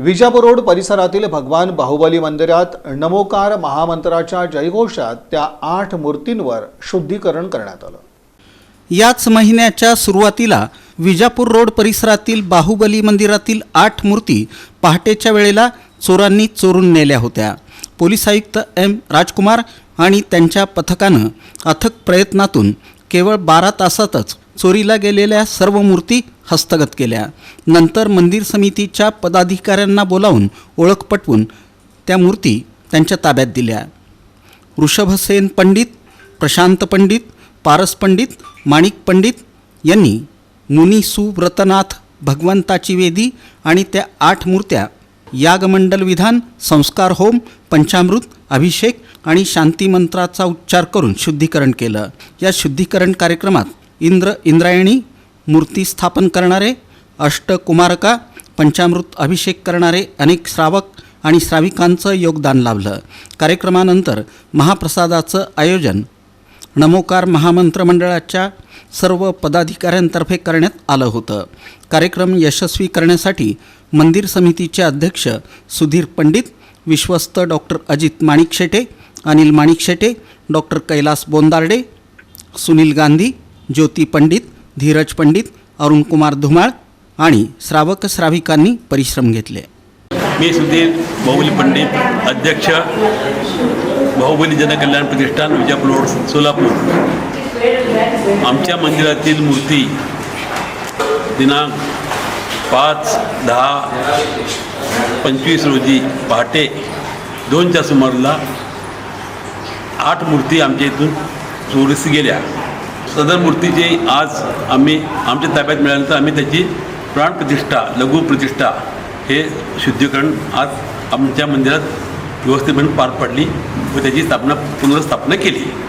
Vijapur road परिसरातील भगवान बाहुबली मंदिरात नमोकार महामंत्राच्या जयघोषात त्या आठ मूर्तींवर शुद्धीकरण करण्यात आलं. याच महिन्याच्या सुरुवातीला विजापूर रोड परिसरातील बाहुबली मंदिरातील आठ मूर्ती पहाटेच्या वेळेला चोरांनी चोरून नेल्या होत्या. पोलीस आयुक्त एम राजकुमार आणि त्यांच्या पथकानं अथक प्रयत्नातून केवळ बारा तासातच चोरीला गेलेल्या सर्व मूर्ती हस्तगत केल्या. नंतर मंदिर समितीच्या पदाधिकाऱ्यांना बोलावून ओळख पटवून त्या मूर्ती त्यांच्या ताब्यात दिल्या. ऋषभसेन पंडित प्रशांत पंडित पारस पंडित माणिक पंडित यांनी मुनी सुव्रतनाथ भगवंताची वेदी आणि त्या आठ मूर्त्या यागमंडल विधान संस्कार होम पंचामृत अभिषेक आणि शांती मंत्राचा उच्चार करून शुद्धीकरण केलं. या शुद्धीकरण कार्यक्रमात इंद्र इंद्रायणी मूर्ती स्थापन करणारे अष्टकुमारका पंचामृत अभिषेक करणारे अनेक श्रावक आणि श्राविकांचं योगदान लाभलं. कार्यक्रमानंतर महाप्रसादाचं आयोजन नमोकार महामंत्र मंडळाच्या सर्व पदाधिकाऱ्यांतर्फे करण्यात आलं होतं. कार्यक्रम यशस्वी करण्यासाठी मंदिर समितीचे अध्यक्ष सुधीर पंडित विश्वस्त डॉक्टर अजित माणिक शेटे अनिल माणिक शेटे डॉक्टर कैलास बोंदार्डे सुनील गांधी ज्योती पंडित धीरज पंडित अरुणकुमार धुमाळ आणि श्रावक श्राविकांनी परिश्रम घेतले. मी सुधीर बाहुबली पंडित अध्यक्ष बाहुबली जनकल्याण प्रतिष्ठान विजापूर रोड सोलापूर. आमच्या मंदिरातील मूर्ती दिनांक पाच दहा पंचवीस रोजी पहाटे दोनच्या सुमाराला आठ मूर्ती आमच्या इथून चोरीस गेल्या. सदर मूर्तीची आज आम्ही आमच्या ताब्यात मिळाल्यानंतर आम्ही त्याची प्राणप्रतिष्ठा लघु प्रतिष्ठा हे शुद्धीकरण आज आमच्या मंदिरात व्यवस्थितपणे पार पडली व त्याची स्थापना पुनर्स्थापना केली.